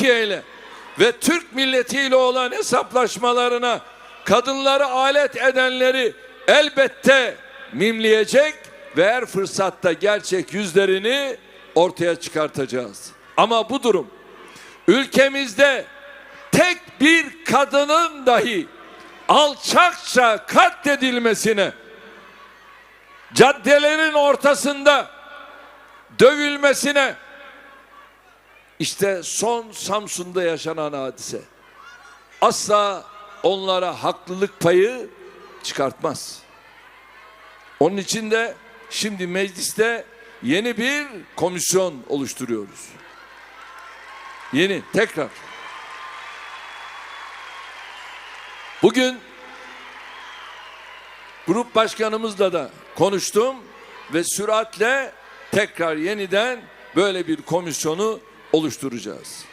Türkiye ile ve Türk milletiyle olan hesaplaşmalarına kadınları alet edenleri elbette mimleyecek ve her fırsatta gerçek yüzlerini ortaya çıkartacağız. Ama bu durum ülkemizde tek bir kadının dahi alçakça katledilmesine caddelerin ortasında dövülmesine işte son Samsun'da yaşanan hadise asla onlara haklılık payı çıkartmaz. Onun için de şimdi mecliste yeni bir komisyon oluşturuyoruz. Yeni tekrar. Bugün grup başkanımızla da konuştum ve süratle tekrar yeniden böyle bir komisyonu oluşturacağız.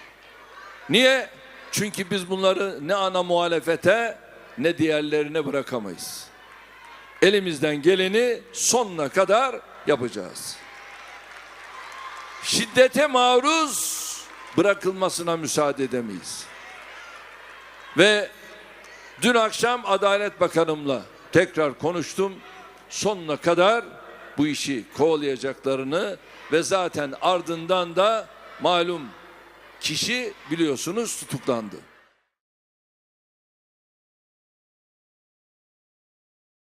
Niye? Çünkü biz bunları ne ana muhalefete ne diğerlerine bırakamayız. Elimizden geleni sonuna kadar yapacağız. Şiddete maruz bırakılmasına müsaade edemeyiz. Ve dün akşam Adalet Bakanımla tekrar konuştum. Sonuna kadar bu işi kovalayacaklarını ve zaten ardından da malum kişi biliyorsunuz tutuklandı.